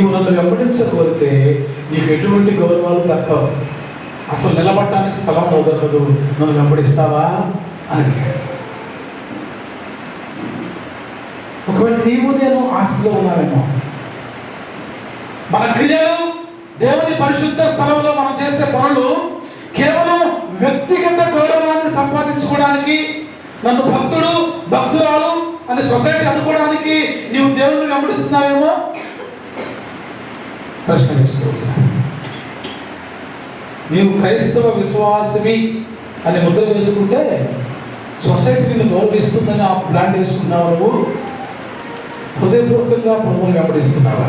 నీవు నన్ను వెంబడించకపోతే నీకు ఎటువంటి గౌరవాలు దక్కవు అసలు నిలబడటానికి స్థలం దొరకదు నన్ను వెంబడిస్తావా అని ఒకవేళ నీవు నేను ఆశలో ఉన్నావేమో మన క్రియలు దేవుని పరిశుద్ధ స్థలంలో మనం చేసే పనులు కేవలం వ్యక్తిగత గౌరవాన్ని సంపాదించుకోవడానికి నన్ను భక్తుడు భక్తురాలు అని సొసైటీ అనుకోవడానికి నీవు దేవుని వెంబడిస్తున్నావేమో ప్రశ్న వేసుకోవచ్చు నీవు క్రైస్తవ విశ్వాసవి అని ముద్ర వేసుకుంటే సొసైటీని గౌరవిస్తుందని ఆ ప్లాన్ వేసుకున్నావు నువ్వు. హృదయపూర్వకంగా ప్రభువుని వెంబడిస్తున్నావా?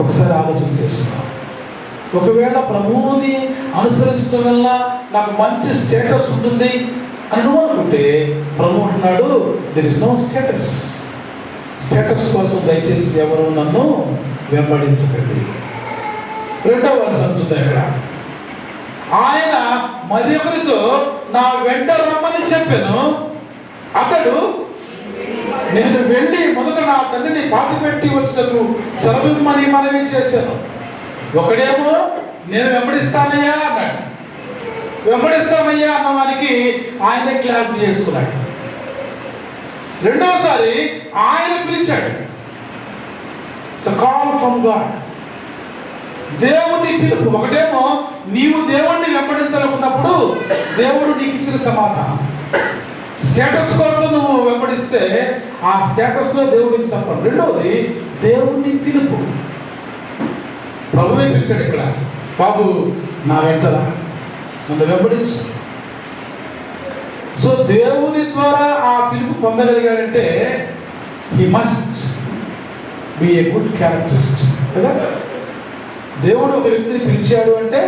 ఒకసారి ఆలోచన చేసుకో ఒకవేళ ప్రభువుని అనుసరించడం వల్ల నాకు మంచి స్టేటస్ ఉంటుంది అని నువ్వు అనుకుంటే ప్రభు అంటున్నాడు there is no status status కోసం దయచేసి ఎవరు నన్ను వెంబడించకండి. రెండవ వర్షం చూద్దాం ఇక్కడ ఆయన మరి ఒకరితో నా వెంట రమ్మని చెప్పాను. అతడు నేను వెళ్ళి మొదట నా తండ్రిని పాతి పెట్టి వచ్చినకు సెలవిమ్మని మనవి చేశాను. ఒకడేమో నేను వెంబడిస్తానయ్యా అన్నాడు. వెంబడిస్తామయ్యా అన్న వారికి ఆయన క్లాస్ చేసుకున్నాడు. రెండవసారి ఆయన పిలిచాడు. కాల్ ఫ్రమ్ గాడ్ దేవుని పిలుపు. ఒకటేమో నీవు దేవుణ్ణి వెంబడించాలనుకున్నప్పుడు దేవుడు నీకు ఇచ్చిన సమాధానం. స్టేటస్ కోసం నువ్వు వెంబడిస్తే ఆ స్టేటస్లో దేవుడికి సంపడం రెండవది దేవుని పిలుపు. ప్రభువే పిలిచాడు ఇక్కడ. బాబు నా వెంటరా? నన్ను వెంబడించు. సో దేవుని ద్వారా ఆ పిలుపు పొందగలిగాడంటే he must be a good characterist కదా? దేవుడు ఒక వ్యక్తిని పిలిచాడు అంటే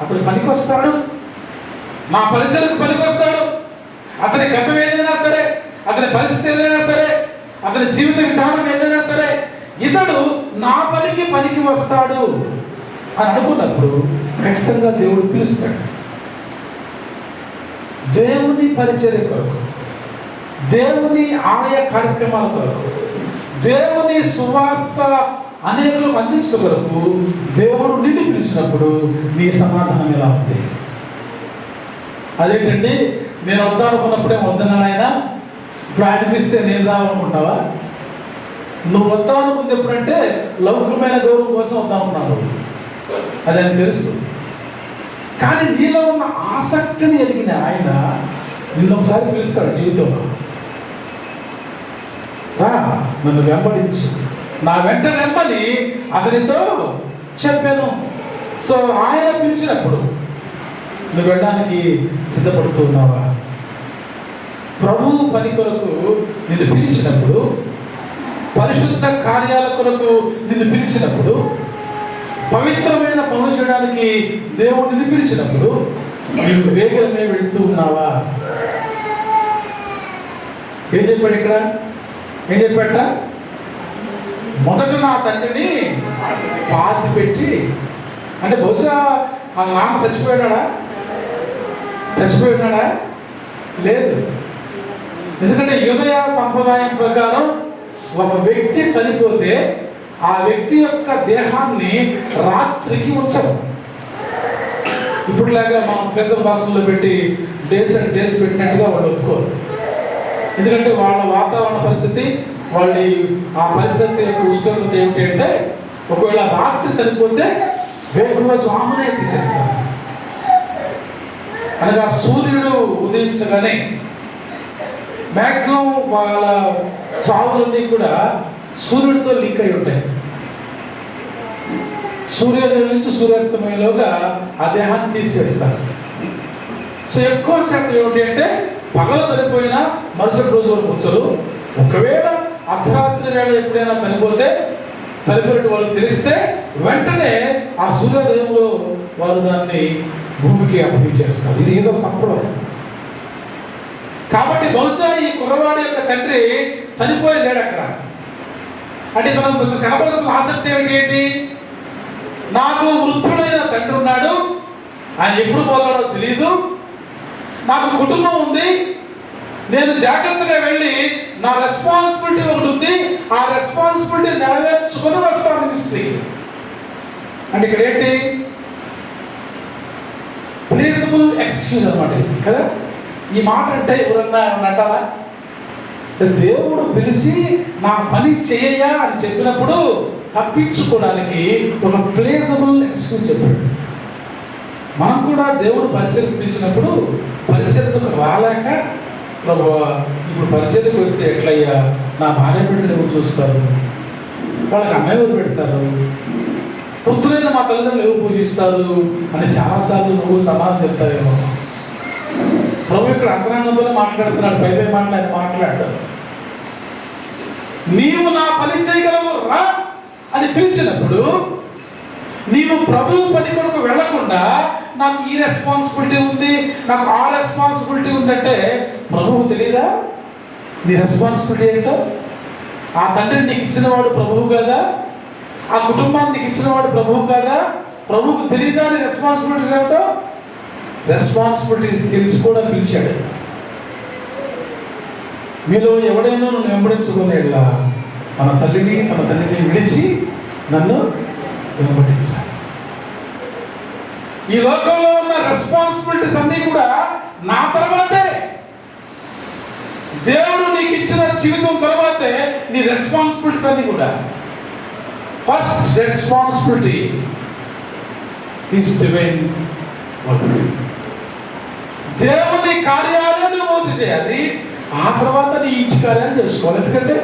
అతను పనికొస్తాడు. నా పరిచయకు పనికొస్తాడు. అతని గతం ఏదైనా సరే అతని పరిస్థితి ఏదైనా సరే అతని జీవిత విధానం ఏదైనా సరే ఇతడు నా పనికి పనికి వస్తాడు అని అనుకున్నప్పుడు ఖచ్చితంగా దేవుడు పిలుస్తాడు. దేవుని పరిచర్య కొరకు దేవుని ఆలయ కార్యక్రమాల కొరకు దేవుని సువార్త అనేకులకు అందించడం కొరకు దేవుడు నిన్ను పిలిచినప్పుడు నీ సమాధానం ఎలా ఉంది? అదేంటండి నేను వద్దామనుకున్నప్పుడే వద్దన్నాను ఆయన ఇప్పుడు ఆయన పిలిస్తే నేను రావాలనుకుంటావా నువ్వు వద్దామనుకుంది ఎప్పుడంటే లౌకికమైన గౌరవం కోసం వద్దామన్నావు అది అని తెలుసు. కానీ నీలో ఉన్న ఆసక్తిని ఎదిగిన ఆయన నిన్న ఒకసారి పిలుస్తాడు జీవితంలో. రా. నన్ను వెంబడించు. నా వెంట వెంబడి అతనితో చెప్పాను. సో ఆయన పిలిచినప్పుడు నువ్వు వెళ్ళడానికి సిద్ధపడుతున్నావా ప్రభువు పని కొరకు నిన్ను పిలిచినప్పుడు పరిశుద్ధ కార్యాల కొరకు నిన్ను పిలిచినప్పుడు పవిత్రమైన పనులు చేయడానికి దేవుడు నిన్ను పిలిచినప్పుడు నీవు వేగమే వెళుతూ ఉన్నావా? ఏం చెప్పాడు ఇక్కడ? ఏం చెప్పట మొదట నా తండ్రిని పాతి పెట్టి అంటే బహుశా ఆ నాన్న చచ్చిపోయాడా చచ్చిపోయినాడా? లేదు. ఎందుకంటే యుదయ సంప్రదాయం ప్రకారం ఒక వ్యక్తి చనిపోతే ఆ వ్యక్తి యొక్క దేహాన్ని రాత్రికి ఉంచరు. ఇప్పుడులాగా మనం ఫ్రెజర్ బాక్స్లో పెట్టి డేస్ అండ్ డేస్ పెట్టినట్టుగా వాళ్ళు ఒప్పుకోరు. ఎందుకంటే వాళ్ళ వాతావరణ పరిస్థితి వాళ్ళ ఆ పరిస్థితి యొక్క ఉష్ణోగ్రత ఏమిటి అంటే ఒకవేళ రాత్రి చనిపోతే వేకువ ఆమెనే తీసేస్తారు. అనగా సూర్యుడు ఉదయించగానే మ్యాక్సిమం వాళ్ళ చావులన్నీ కూడా సూర్యుడితో లింక్ అయి ఉంటాయి. సూర్యోదయం నుంచి సూర్యాస్తమయంలోగా ఆ దేహాన్ని తీసివేస్తారు. సో ఎక్కువ శాతం ఏమిటి అంటే పగల చనిపోయినా మరుసటి రోజు వరకు ఉంచరు ఒకవేళ అర్ధరాత్రి వేళ ఎప్పుడైనా చనిపోతే చనిపోయినట్టు వాళ్ళు తెలిస్తే వెంటనే ఆ సూర్యోదయంలో వారు దాన్ని భూమికి అప్పగించేస్తారు. ఇది ఏదో సంప్రదాయం. కాబట్టి బహుశా ఈ కుర్రవాడి యొక్క తండ్రి చనిపోయి లేడు అక్కడ. అంటే కొంచెం కనబడాల్సిన ఆసక్తి ఏమిటి ఏంటి? నాకు వృద్ధుడైన తండ్రి ఉన్నాడు. ఆయన ఎప్పుడు పోతాడో తెలియదు నాకు కుటుంబం ఉంది. నేను జాగ్రత్తగా వెళ్ళి నా రెస్పాన్సిబిలిటీ ఒకటి ఉంది. ఆ రెస్పాన్సిబిలిటీ నెరవేర్చుకొని వస్తాను స్త్రీ అంటే ఇక్కడ ఏంటి? ప్లేసబుల్ ఎక్స్క్యూజ్ అనమాట ఇది కదా? ఈ మాట అంటే ఎవరన్నా ఏమన్నా అంటారా? దేవుడు పిలిచి నా పని చేయయా అని చెప్పినప్పుడు తప్పించుకోవడానికి ఒక ప్లేసబుల్ ఎక్స్క్యూజ్ చెప్పాడు. మనం కూడా దేవుడు పరిచయం పిలిచినప్పుడు పరిచయకు రాలేక ప్రభు ఇప్పుడు పరిచయకు వస్తే ఎట్లయ్యా? నా భార్య బిడ్డలు ఎవరు చూస్తారు? వాళ్ళకి అమ్మాయి ఎవరు పెడతారు? వృత్తులైన మా తల్లిదండ్రులు ఎవరు పూజిస్తారు? అని చాలాసార్లు నువ్వు సమాధానం చెప్తావేమో. ప్రభు ఇక్కడ అంతరంగంతోనే మాట్లాడుతున్నాడు పై పై మాటలు ఆయన నీవు నా పని చేయగలవు రా అని పిలిచినప్పుడు నీవు ప్రభు పని కొరకు వెళ్ళకుండా నాకు ఈ రెస్పాన్సిబిలిటీ ఉంది నాకు ఆ రెస్పాన్సిబిలిటీ ఉందంటే ప్రభువు తెలియదా నీ రెస్పాన్సిబిలిటీ ఏంటో? ఆ తండ్రి నీకు ఇచ్చిన వాడు ప్రభువు కదా? ఆ కుటుంబాన్ని నీకు ఇచ్చిన వాడు ప్రభువు కదా? ప్రభువుకు తెలియదా నీ రెస్పాన్సిబిలిటీస్ ఏమిటో? రెస్పాన్సిబిలిటీస్ తెలిసి కూడా పిలిచాడు. మీలో ఎవడైనా నన్ను వెంబడించుకునేలా తన తల్లిని తన తల్లిని విడిచి నన్ను వెంబడించాలి. ఈ లోకంలో ఉన్న రెస్పాన్సిబిలిటీస్ అన్నీ కూడా నా తర్వాతే. దేవుడు నీకు ఇచ్చిన జీవితం తర్వాతే నీ రెస్పాన్సిబిలిటీస్ అన్నీ కూడా. First responsibility is divine work దేవుని కార్యాలను పూర్తి చేయాలి. ఆ తర్వాత నీ ఇంటి కార్యాలు చేసుకోవాలి. ఎందుకంటే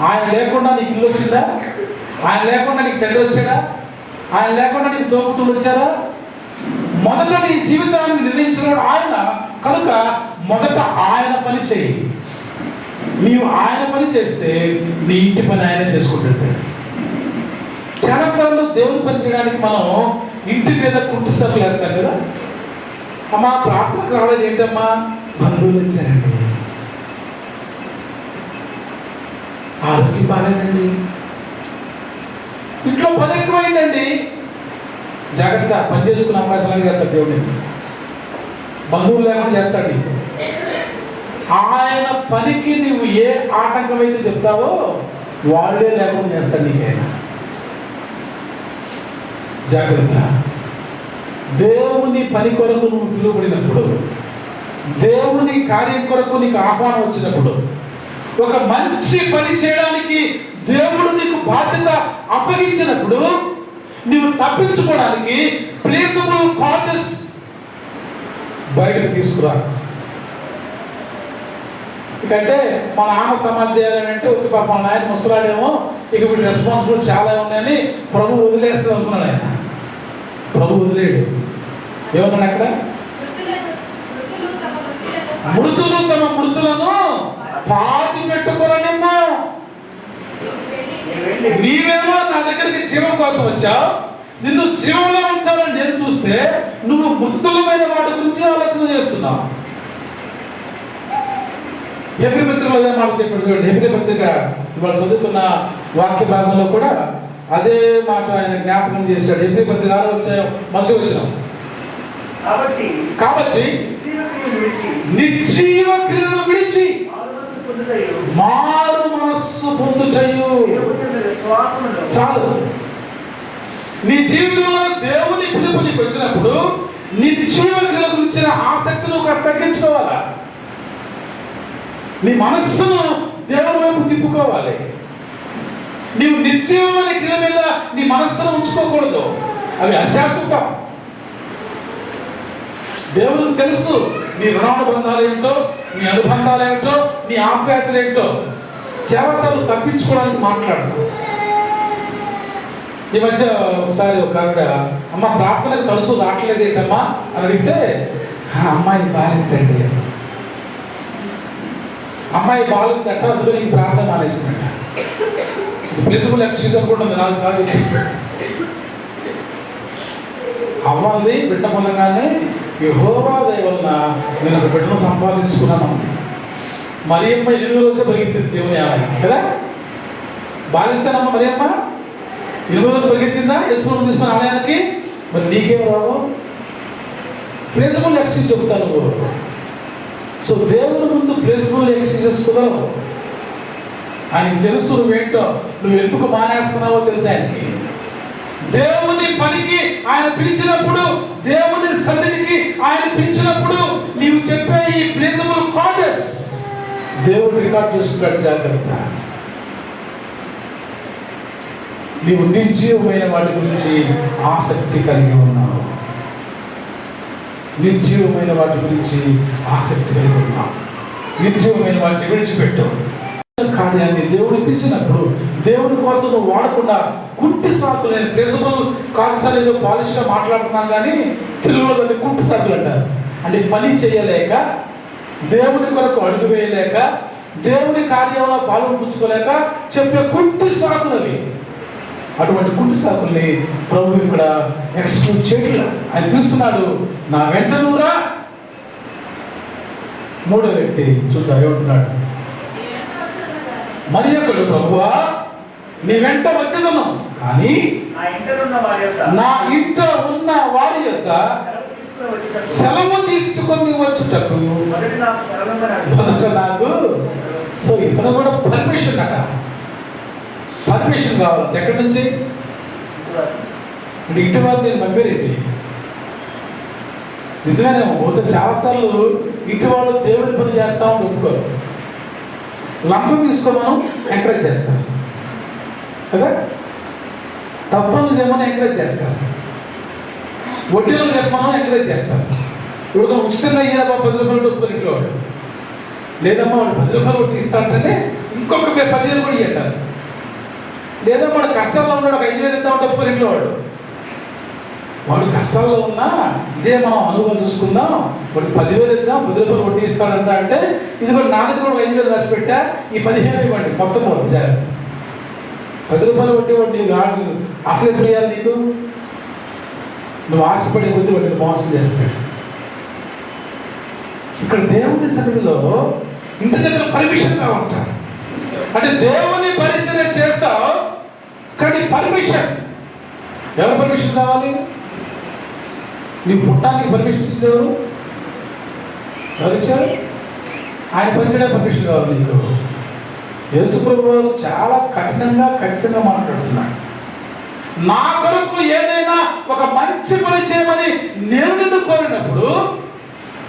ఆయన లేకుండా నీకు ఇల్లు వచ్చిందా? ఆయన లేకుండా నీకు తండ్రి వచ్చాడా? ఆయన లేకుండా నీకు తోపుతులు వచ్చారా? మొదట నీ జీవితాన్ని నిర్ణయించిన ఆయన. కనుక మొదట ఆయన పని చేయి. నీవు ఆయన పని చేస్తే నీ ఇంటి పని ఆయన చేసుకుంటాడు చాలాసార్లు దేవుని పని చేయడానికి మనం ఇంటి మీద కుంటి సరుకులు వేస్తాం కదా? అమ్మా ప్రార్థనకు రావడం ఏంటమ్మా? బంధువులు వచ్చారండి. ఆరోగ్యం బాగాలేదండి. ఇంట్లో పని ఎక్కువైందండి. జాగ్రత్త పని చేసుకునే అవకాశాలు చేస్తాడు దేవుడిని. బంధువులు లేకుండా చేస్తాడు నీకు. ఆయన పనికి నువ్వు ఏ ఆటంకం అయితే చెప్తావో వాళ్ళే లేకుండా చేస్తాడు నీకైనా జాగ్రత్త. దేవుని పని కొరకు నువ్వు పిలువబడినప్పుడు దేవుని కార్యం కొరకు నీకు ఆహ్వానం వచ్చినప్పుడు ఒక మంచి పని చేయడానికి దేవుడు నీకు బాధ్యత అప్పగించినప్పుడు నీవు తప్పించుకోవడానికి ప్లేసబుల్ కాజెస్ బయటకు తీసుకురా. ఎందుకంటే మా నాన్న సమాజ్ అంటే ఒక పాప మా నాయన ముసలాడేమో ఇక వీటి రెస్పాన్సిబిలిటీ చాలా ఉన్నాయని ప్రభు వదిలేస్తే అనుకున్నాడు ఆయన. ప్రభు వదిలేడు. ఏమన్నాడు అక్కడ? మృతులు తమ మృతులను పాతి పెట్టుకోరనిమ్మా నీవేమో నా దగ్గరికి జీవం కోసం వచ్చావు. నిన్ను జీవంలో ఉంచాలని నేను చూస్తే నువ్వు మృతులమైన వాటి గురించి ఆలోచన చేస్తున్నావు. ఎబ్రి పత్రికలో అదే మాట చెప్పాడు చూడండి. పత్రిక ఇవాళ చదువుకున్న వాక్య భాగంలో కూడా అదే మాట ఆయన జ్ఞాపకం చేశాడు. ఎబ్రి పత్రిక ఆరో వచ్చాయో మొదటి వచ్చిన కాబట్టి కాబట్టి నిర్జీవ క్రియను విడిచి మారు మనస్సు పొందుటయు. చాలు. నీ జీవితంలో దేవుని పిలుపు నీకు వచ్చినప్పుడు క్రియల గురించిన ఆసక్తి నువ్వు కాస్త తగ్గించుకోవాలా? నీ మనస్సును దేవుని వైపు తిప్పుకోవాలి. నీవు నిర్జీవమైన క్రియ మీద నీ మనస్సును ఉంచుకోకూడదు. అవి అశాశ్వతం. దేవునికి తెలుసు. నీ రుణానుబంధాలు ఏంటో నీ అనుబంధాలు ఏంటో నీ ఆప్యాయతలు ఏంటో చాలాసార్లు తప్పించుకోవడానికి మాట్లాడతాం ఈ మధ్య ఒకసారి ఒక ఆవిడ అమ్మ ప్రార్థనకు తలుసు రావట్లేదు ఏంటమ్మా అని అడిగితే అమ్మాయి బాలింతండి అమ్మాయి బాలింతట అందులో నీకు ప్రార్థన మానేసిందంట. ప్రిన్సిపల్ ఎక్స్క్యూజ్ అనుకుంటుంది నాకు కాదు. ఉంది బిడ్డ పొందగానే యహోవా వలన నేను ఒక బిడ్డను సంపాదించుకున్నాను. మరియమ్మ ఎనిమిది రోజులు పరిగెత్తింది దేవుని ఆలయం కదా? బాధించానమ్మ మరియమ్మ. ఎనిమిది రోజులు పరిగెత్తిందా? యశ్వరం తీసుకుని ఆలయానికి? మరి నీకేం రావు? ప్లేసబుల్ ఎక్స్క్యూజ్ చెబుతాను సో దేవుని ముందు ప్లేస్ఫుల్ ఎక్స్క్యూజెస్ కుదరవు ఆయనకి తెలుసు నువ్వేంటో నువ్వు ఎందుకు మానేస్తున్నావో తెలుసు ఆయనకి? దేవుని పనికి ఆయన పిలిచినప్పుడు దేవుని సన్నిధికి ఆయన పిలిచినప్పుడు నీవు చెప్పే ఈ ప్లేసబుల్ కాజెస్ దేవుడు రికార్డ్ చేసుకున్నాడు జాగ్రత్త. నీవు నిర్జీవమైన వాటి గురించి ఆసక్తి కలిగి ఉన్నావు. నిర్జీవమైన వాటి గురించి ఆసక్తి కలిగి ఉన్నావు. నిర్జీవమైన వాటిని విడిచిపెట్టావు కార్యాన్ని దేవుడు పిలిచినప్పుడు దేవుడి కోసం నువ్వు వాడకుండా కుంటి సాకులు నేను ప్రిన్సిపల్ కాసేసారి ఏదో పాలిష్గా మాట్లాడుతున్నాను కానీ తెలుగులో దాన్ని కుంటి సాకులు అంటారు. అంటే పని చేయలేక దేవుని కొరకు అడుగు వేయలేక దేవుని కార్యంలో పాల్గొంపుచ్చుకోలేక చెప్పే కుంటి సాకులు అవి. అటువంటి కుంటి సాకుల్ని ప్రభు ఇక్కడ ఎక్స్క్లూడ్ చేయట్లా. ఆయన పిలుస్తున్నాడు నా వెంట నువ్వురా. మూడో వ్యక్తి చూద్దాం ఏమంటున్నాడు? మరి ప్రభువా నీ వెంట వచ్చేదను కానీ నా ఇంట ఉన్న వారి యొక్క సెలవు తీసుకుని వచ్చుటకు వచ్చుటకు మొదటి నాకు సో ఇతను కూడా పర్మిషన్ అట. పర్మిషన్ కావాలంటే ఎక్కడి నుంచి? ఇంటి వారు నేను పంపారేంటి నిజమేనేమో బహుశా చాలాసార్లు ఇంటి వాళ్ళు దేవుని పని చేస్తామని ఒప్పుకోరు. లంచం తీసుకోమను ఎంకరేజ్ చేస్తారు కదా? తప్పని చేయమని ఎంకరేజ్ చేస్తారు వడ్డీలు చెప్పమని ఎంకరేజ్ చేస్తారు ఇప్పుడు ఉచితంగా ఇయ్యాలమ్మా పది రూపాయలు ఒప్పుకొని ఇంట్లో వాడు లేదమ్మా వాడు పది రూపాయలు కొట్టి ఇస్తాడంటే ఇంకొక పదివేలు కూడా ఇయ్యంటారు లేదమ్మా వాడు ఉన్నాడు ఒక ఐదు వేలు ఇద్దాం ఒప్పుకొని ఇంట్లో వాడు వాడు కష్టాల్లో ఉన్నా ఇదే మనం అనుభవం చూసుకుందాం. వాడు పదివేలు ఇద్దాం పది రూపాయలు వడ్డీ ఇస్తాడంట అంటే ఇది కూడా నా దగ్గర కూడా ఐదు వేలు రాసి పెట్టా ఈ పదిహేను ఇవ్వండి మొత్తం వడ్డీ జాగ్రత్త. పది రూపాయలు వడ్డీ వడ్డీ కాదు. అసలు ఎప్పుడు ఇవ్వాలి నీకు? నువ్వు ఆశపడే కొద్ది వాడిని మోసం చేస్తాడు. ఇక్కడ దేవుని సన్నిధిలో ఇంటి దగ్గర పర్మిషన్ కావంట అంటే దేవుని పరిచయం చేస్తావు కానీ పర్మిషన్. ఎవరి పర్మిషన్ కావాలి? నీ పుట్టానికి పర్మిషన్ ఇచ్చింది ఎవరు? ఎవరు ఆయన పనిచేయడం పర్మిషన్ కావాలి నీకు. యేసుప్రభు వారు చాలా కఠినంగా ఖచ్చితంగా మాట్లాడుతున్నాడు నా కొరకు ఏదైనా ఒక మంచి పని చేయమని నేను నిన్ను కోరినప్పుడు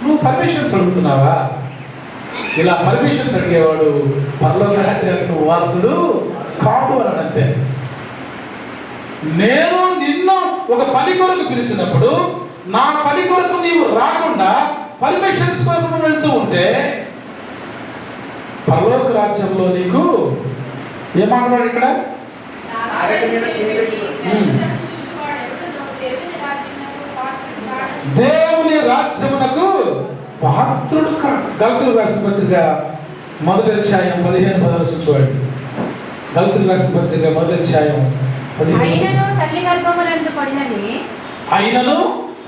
నువ్వు పర్మిషన్స్ అడుగుతున్నావా? ఇలా పర్మిషన్స్ అడిగేవాడు పరలోక రాజ్యానికి వారసుడు కాదు అని అంతే నేను నిన్ను ఒక పని కొరకు పిలిచినప్పుడు నా పని కొరకు నీవు రాకుండా పర్మిషన్స్ కొరకు వెళ్తూ ఉంటే పరలోక రాజ్యంలో నీకు ఏం మాట్లాడు ఇక్కడ? దేవుని రాజ్యమునకు పాత్రుడు గలతులు రాసిన పత్రిక మొదటి అధ్యాయం పదిహేను పదవచ్చు చూడండి. గలతులు రాసిన పత్రిక మొదటి అధ్యాయం పదిహేను. అయినను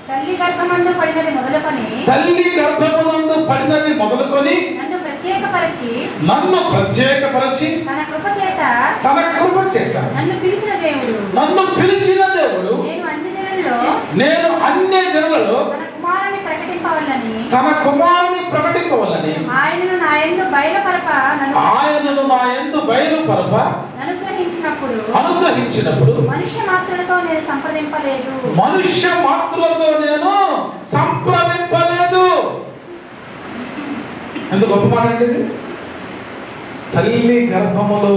తల్లి గర్భమందు పడినది మొదలుకొని తల్లి గర్భమునందు పడినది మొదలుకొని నన్ను ప్రత్యేకపరచి నన్ను ప్రత్యేకపరచి తన కృప చేత తన కృప చేత నన్ను పిలిచిన దేవుడు. నన్ను పిలిచిన దేవుడు నేను అన్ని జనుల్లో నేను కుమారుని ప్రకటింపవల్లని తన కుమారుని ప్రకటింపవలని ఆయనను నా యందు బయలుపరప ఆయనను నా ఎందు బయలుపరప. అనుగ్రహించినప్పుడు అనుగ్రహించినప్పుడు మనుష్య మాత్రలతో నేను సంప్రదింపలేదు. మనుష్య మాత్రులతో నేను సంప్రదింపలేదు. ఎంత గొప్ప మాట అండి తల్లి గర్భములో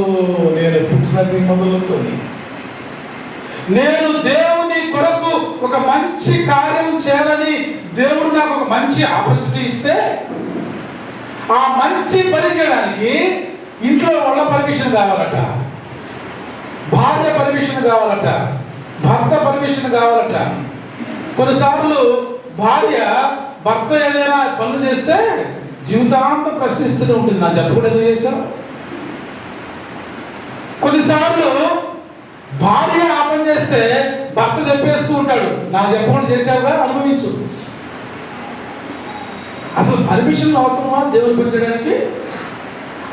నేను పుట్టినది మొదలుకొని నేను దేవుని కొరకు ఒక మంచి కార్యం చేయాలని దేవుడు నాకు ఒక మంచి ఆపర్చునిటీ ఇస్తే ఆ మంచి పని చేయడానికి ఇంట్లో వాళ్ళ పర్మిషన్ కావాలట. భార్య పర్మిషన్ కావాలట. భర్త పర్మిషన్ కావాలట. కొన్నిసార్లు భార్య భర్త ఏదైనా పనులు చేస్తే జీవితాంతం ప్రశ్నిస్తూనే ఉంటుంది నా చెప్పకుండా ఎందుకు చేశావు? కొన్నిసార్లు భార్య ఆ పని చేస్తే భర్త చెప్పేస్తూ ఉంటాడు నా చెప్పకుండా చేశావుగా అనుభవించు. అసలు పర్మిషన్ అవసరమా దేవుని పెట్టడానికి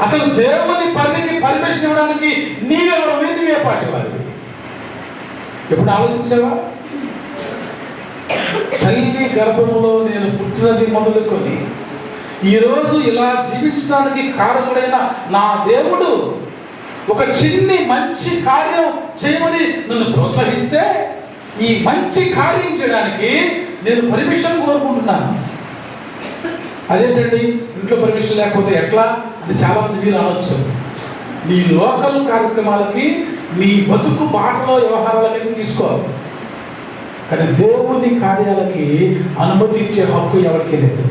అసలు దేవుని పరిధికి పర్మిషన్ ఇవ్వడానికి నీవెవరు? నీవే పాటి వారి ఎప్పుడు ఆలోచించావా? తల్లి గర్భంలో నేను పుట్టినది మొదలుకొని ఈరోజు ఇలా జీవించడానికి కారకుడైన నా దేవుడు ఒక చిన్ని మంచి కార్యం చేయమని నన్ను ప్రోత్సహిస్తే ఈ మంచి కార్యం చేయడానికి నేను పర్మిషన్ కోరుకుంటున్నాను. అదేంటండి? ఇంట్లో పర్మిషన్ లేకపోతే ఎట్లా? అని చాలా మంది మీరు అనొచ్చు. నీ లోకల్ కార్యక్రమాలకి నీ బతుకు బాటలో వ్యవహారాలకైతే తీసుకోవాలి. కానీ దేవుని కార్యాలకి అనుమతించే హక్కు ఎవరికీ లేదు.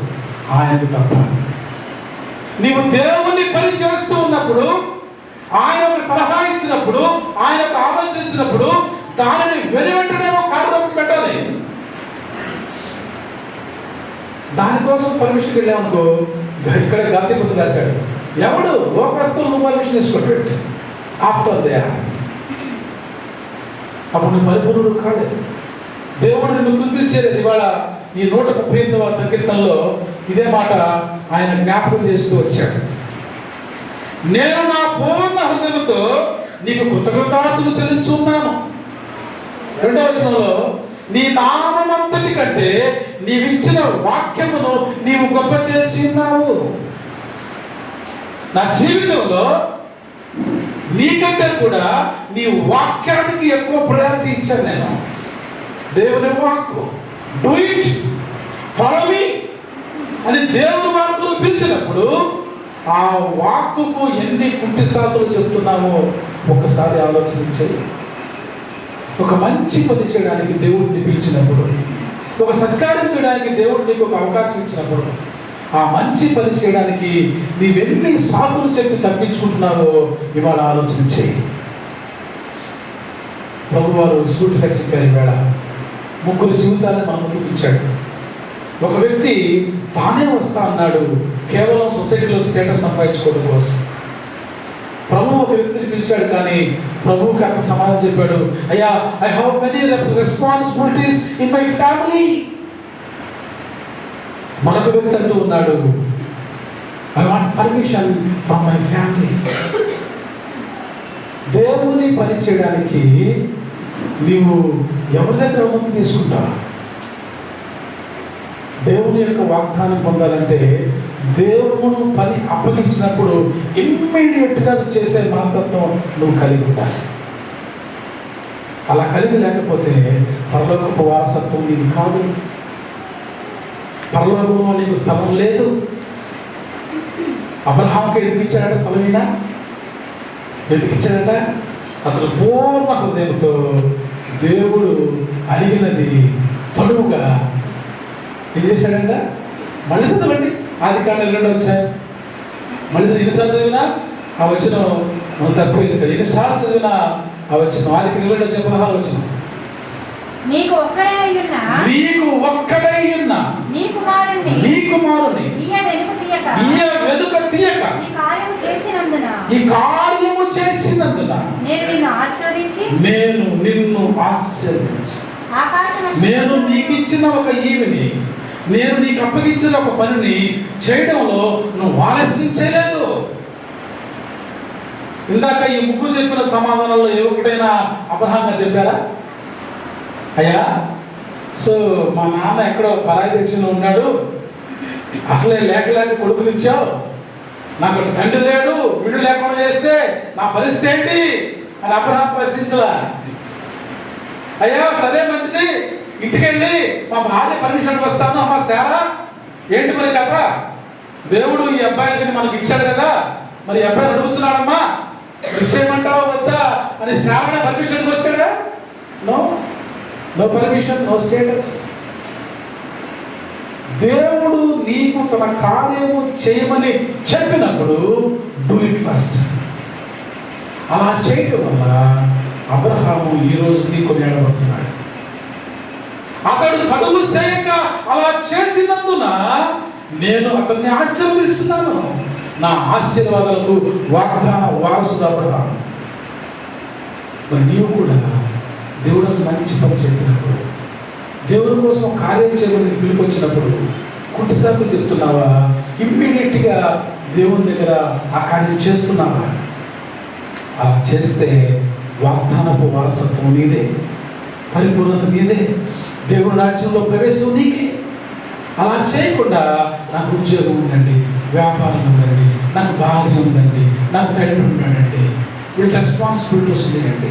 ఆయనకు తప్ప. నీవు దేవుని పని చేస్తూ ఉన్నప్పుడు ఆయన ఒక సలహా ఇచ్చినప్పుడు ఆయన ఒక ఆలోచన ఇచ్చినప్పుడు దానిని వెనువెంటనేమో వెంటనేమో పెట్టాలి. దానికోసం పర్మిషన్ వెళ్ళామనుకో ఇక్కడ గల్తీపతి రాశాడు. ఎవడు? లోకస్తులు నువ్వు పర్మిషన్ తీసుకోబెట్టి ఆఫ్టర్ దే అప్పుడు నువ్వు పరిపూర్ణుడు కాలేదు దేవుడు నిన్ను ఫుల్ఫిల్ చేయలేదు. ఇవాళ ఈ నూట ముప్పై ఎనిమిదవ సంకీర్తనలో ఇదే మాట ఆయన జ్ఞాపకం చేస్తూ వచ్చాడు. నేను నా పూర్ణ హృదయంతో నీకు కృతజ్ఞతార్థులు చెల్లించున్నాను. రెండవ వచనంలో నీ నామంతటి కంటే నీవిచ్చిన వాక్యమును నీవు గొప్ప చేసి ఉన్నావు. నా జీవితంలో నీకంటే కూడా నీ వాక్యానికి ఎక్కువ ప్రయారిటీ ఇచ్చాను నేను. దేవుని వాక్కు. డూ ఇట్ ఫాలో మీ అని దేవుని వాక్కును పిలిచినప్పుడు ఆ వాక్కుకు ఎన్ని కుంటి సాకులు చెప్తున్నామో ఒకసారి ఆలోచించేది ఒక మంచి పని చేయడానికి దేవుడిని పిలిచినప్పుడు ఒక సత్కారం చేయడానికి దేవుడు నీకు ఒక అవకాశం ఇచ్చినప్పుడు ఆ మంచి పని చేయడానికి నీవెన్ని సాకులు చెప్పి తప్పించుకుంటున్నావో ఇవాళ ఆలోచన చేయి. ప్రభువారు సూటిగా చెప్పారు ఇవాళ ముగ్గురు జీవితాలను మనం చూపించాడు. ఒక వ్యక్తి తానే వస్తా అన్నాడు. కేవలం సొసైటీలో స్టేటస్ సంపాదించుకోవడం కోసం. ప్రభు ఒక వ్యక్తిని పిలిచాడు కానీ ప్రభువుకి అతను సమాధానం చెప్పాడు అయ్యా I have many responsibilities in my family మరొక వ్యక్తి అంటూ ఉన్నాడు I want permission from my family దేవుని పని చేయడానికి నీవు ఎవరి దగ్గర అనుమతి తీసుకుంటావు? దేవుని యొక్క వాగ్దానం పొందాలంటే దేవుడు పని అప్పగించినప్పుడు ఇమ్మీడియట్గా చేసే మనస్తత్వం నువ్వు కలిగి ఉండాలి. అలా కలిగి లేకపోతే పరలోకపు వారసత్వం నీది కాదు. పరలోకంలో నీకు స్థలం లేదు. అబ్రహాంకి ఎందుకు ఇచ్చాడట స్థలమైనా? ఎందుకు అతను పూర్ణ హృదయంతో దేవుడు అడిగినది తడువుగా ఏం చేశాడంట? మళ్ళీ చదవండి. ఆది కాండ రెండు వచ్చాయి? మళ్ళీ ఎన్నిసార్లు చదివినా? ఆ వచ్చిన మనం తక్కువ కదా ఎన్నిసార్లు చదివినా ఆ వచ్చిన ఆదికి రెండు వచ్చే పదహారు వచ్చిన నీకు ఒక్కడే అయ్యున్న? నీకు ఒక్కడై ఉన్న నీ కుమారుణ్ణి నీ కుమారుని ఈయ వెనుక తీయక. ఈయ వెనుక తీయక. ఈ కార్యం చేసినందున. ఈ కార్యము చేసినందున. నేను నిన్ను ఆశీర్వదించి. నేను నిన్ను ఆశీర్వదించి. ఆకాశం నేను నీకు ఇచ్చిన ఒక ఈవిని. నేను నీకు అప్పగించిన ఒక పనిని చేయడంలో నువ్వు ఆలస్యం చేయలేదు. ఇందాక ఈ ముగ్గురు చెప్పిన సమాధానంలో ఏ ఒక్కటైనా అబ్రహాంగా చెప్పారా? అయ్యా సో మా నాన్న ఎక్కడో పరాయి దేశంలో ఉన్నాడు. అసలే లేక లేక కొడుకునిచ్చావు నాకు ఒక తండ్రి లేడు వీడు లేకుండా చేస్తే నా పరిస్థితి ఏంటి? అని అబ్రహాం ప్రశ్నించలా. అయ్యా సరే మంచిది. ఇంటికి వెళ్ళి మా భార్య పర్మిషన్ వస్తాను. అమ్మ శారా ఏంటి మరి కథ? దేవుడు ఈ అబ్బాయిని మనకి ఇచ్చాడు కదా. మరి అబ్బాయి అడుగుతున్నాడమ్మా? ఇచ్చేయమంటావా వద్దా? అని శారణ పర్మిషన్కి వచ్చాడా? No. No permission no status. దేవుడు నీకు తన కార్యము చేయమని చెప్పినప్పుడు డూ ఇట్ ఫస్ట్. అలా చేయటం వల్ల అబ్రహాము ఈ రోజుకి కొనియాడబడుతున్నాడు. అతడు తడువు చేయక అలా చేసినందున నేను అతన్ని ఆశీర్వదిస్తున్నాను. నా ఆశీర్వాదాలకు వాగ్దాన వారసుడు మరి నీవు కూడా దేవుడికి మంచి పని చెప్పినప్పుడు దేవుడి కోసం కార్యం చేయమని పిలుపు వచ్చినప్పుడు చెప్తున్నావా? ఇమ్మీడియట్గా దేవుని దగ్గర ఆ కార్యం చేస్తున్నావా? అలా చేస్తే వాగ్దానపు వారసత్వం నీదే పరిపూర్ణత నీదే. దేవుని రాజ్యంలో ప్రవేశం నీకే అలా చేయకుండా నాకు ఉద్యోగం ఉందండి వ్యాపారం ఉందండి నాకు భార్య ఉందండి నాకు తండ్రి ఉన్నాడండి. వీళ్ళ రెస్పాన్సిబిలిటీ వస్తున్నాయండి